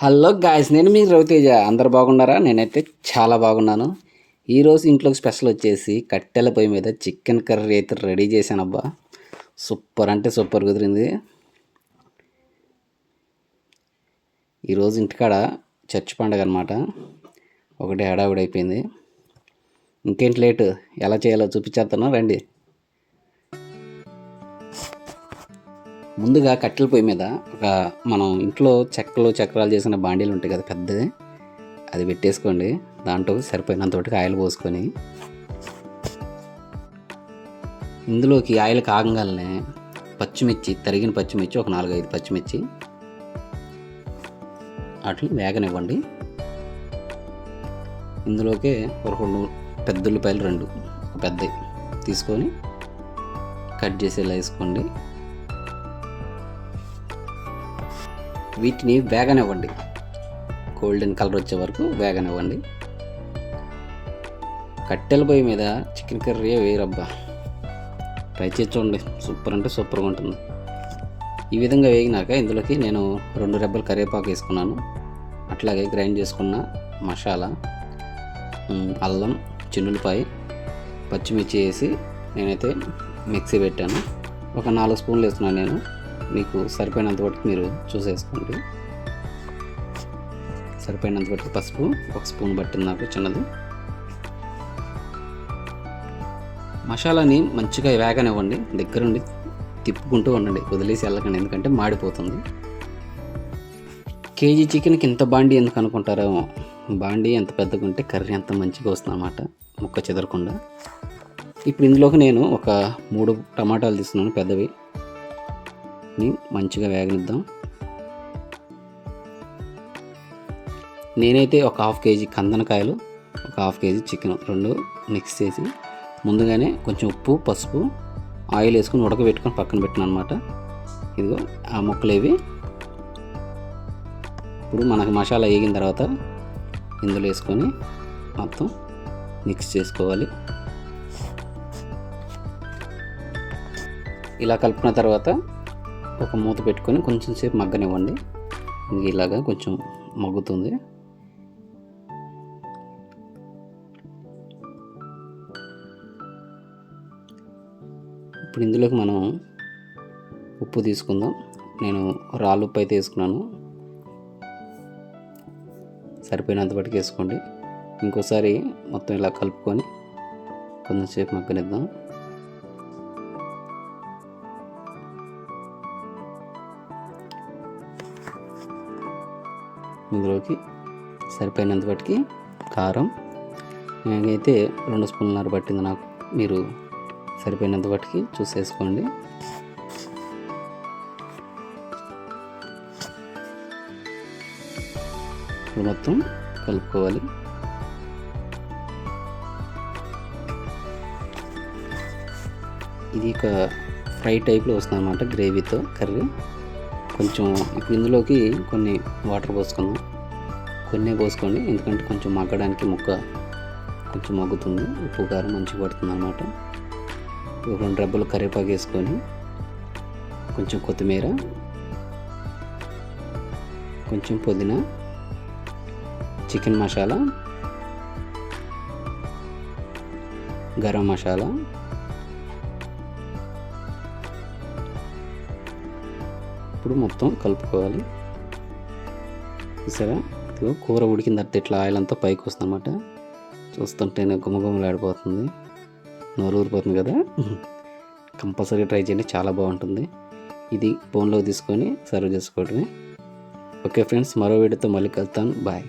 Hello guys నేను మీ రవితేజ. అందరు బాగున్నారా? నేనైతే చాలా బాగున్నాను. ఈరోజు ఇంట్లోకి స్పెషల్ వచ్చేసి కట్టెల పొయ్యి మీద చికెన్ కర్రీ అయితే రెడీ చేశానబ్బా సూపర్ అంటే సూపర్ కుదిరింది. ఈరోజు ఇంటికాడ చర్చి పండుగ అనమాట ఒకటి హడావిడి అయిపోయింది. ఇంకేంటి లేటు? ఎలా చేయాలో చూపించేస్తాను రండి. ముందుగా కట్టెల పొయ్యి మీద ఒక మనం ఇంట్లో చెక్కలు చక్రాలు చేసిన బాండీలు ఉంటాయి కదా పెద్దది అది పెట్టేసుకోండి. దాంట్లో సరిపోయినంత ఒకటి ఆయిల్ పోసుకొని ఇందులోకి ఆయిల్ కాగంగానే పచ్చిమిర్చి తరిగిన పచ్చిమిర్చి ఒక నాలుగైదు పచ్చిమిర్చి వాటిని వేగనివ్వండి. ఇందులోకి ఒక రెండు పెద్ద ఉల్లిపాయలు రెండు పెద్దవి తీసుకొని కట్ చేసేలా వేసుకోండి. వీటిని వేగనివ్వండి. గోల్డెన్ కలర్ వచ్చే వరకు వేగనివ్వండి. కట్టెల పొయ్యి మీద చికెన్ కర్రీ వేయరబ్బా. ట్రై చేసి చూడండి. సూపర్ అంటే సూపర్గా ఉంటుంది. ఈ విధంగా వేగినాక ఇందులోకి నేను రెండు రెబ్బలు కరివేపాకు వేసుకున్నాను. అట్లాగే గ్రైండ్ చేసుకున్న మసాలా అల్లం చిన్నులపాయ పచ్చిమిర్చి వేసి నేనైతే మిక్సీ పెట్టాను. ఒక నాలుగు స్పూన్లు వేస్తున్నాను నేను. మీకు సరిపోయినంత వరకు మీరు చూసేసుకోండి. సరిపోయినంత వరకు పసుపు ఒక స్పూన్ పట్టింది నాకు చిన్నది. మసాలాని మంచిగా వేగనివ్వండి దగ్గరుండి తిప్పుకుంటూ ఉండండి వదిలేసి వెళ్ళకండి ఎందుకంటే మాడిపోతుంది. కేజీ చికెన్కి ఇంత బాండి ఎందుకు అనుకుంటారేమో బాండి ఎంత పెద్దగా ఉంటే కర్రీ అంత మంచిగా వస్తుంది అన్నమాట ముక్క చెదరకుండా. ఇప్పుడు ఇందులోకి నేను ఒక మూడు టమాటాలు తీసుకున్నాను పెద్దవి. ని మంచిగా వేగనిద్దాం. నేనైతే ఒక హాఫ్ కేజీ కందనకాయలు ఒక హాఫ్ కేజీ చికెన్ రెండు మిక్స్ చేసి ముందుగానే కొంచెం ఉప్పు పసుపు ఆయిల్ వేసుకొని ఉడకబెట్టుకొని పక్కన పెట్టిన అనమాట ఇదిగో ఆ ముక్కలు ఇవి. ఇప్పుడు మనకు మసాలా వేగిన తర్వాత ఇందులో వేసుకొని మొత్తం మిక్స్ చేసుకోవాలి. ఇలా కలిపిన తర్వాత ఒక మూత పెట్టుకొని కొంచెం సేపు మగ్గనివ్వండి. ఇలాగా కొంచెం మగ్గుతుంది. ఇప్పుడు ఇందులోకి మనం ఉప్పు తీసుకుందాం. నేను రాళ్ళు ఉప్పు అయితే వేసుకున్నాను. సరిపోయినంత పట్టుకు వేసుకోండి. ఇంకోసారి మొత్తం ఇలా కలుపుకొని కొంచెంసేపు మగ్గనిద్దాం. ఇందులోకి సరిపోయినంత బట్టి కారం. నేనైతే రెండు స్పూన్లన్నర పట్టింది నాకు. మీరు సరిపోయినంత బట్టి చూసేసుకోండి. ఇప్పుడు మొత్తం కలుపుకోవాలి. ఇది ఒక ఫ్రై టైప్లో వస్తుంది అనమాట గ్రేవీతో కర్రీ. కొంచెం ఇప్పుడు ఇందులోకి కొన్ని వాటర్ పోసుకుందాం. కొన్ని పోసుకోండి ఎందుకంటే కొంచెం మగ్గడానికి ముక్క కొంచెం మగ్గుతుంది. ఉప్పు కారం మంచిగా పడుతుంది అనమాట రెండు డబ్బులు కరివేపాకు వేసుకొని కొంచెం కొత్తిమీర కొంచెం పుదీనా చికెన్ మసాలా గరం మసాలా ఇప్పుడు మొత్తం కలుపుకోవాలి. చూసారా? ఇదిగో కూర ఉడికిన తర్వాత ఇట్లా ఆయిల్ అంతా పైకి వస్తుంది అనమాట చూస్తుంటేనే గుమగుమలాడిపోతుంది. నోరు ఊరిపోతుంది కదా? కంపల్సరీ ట్రై చేయండి చాలా బాగుంటుంది. ఇది ఫోన్లో తీసుకొని సర్వ్ చేసుకోవడమే. ఓకే ఫ్రెండ్స్ మరో వీడియోతో మళ్ళీ కలుతాను బాయ్.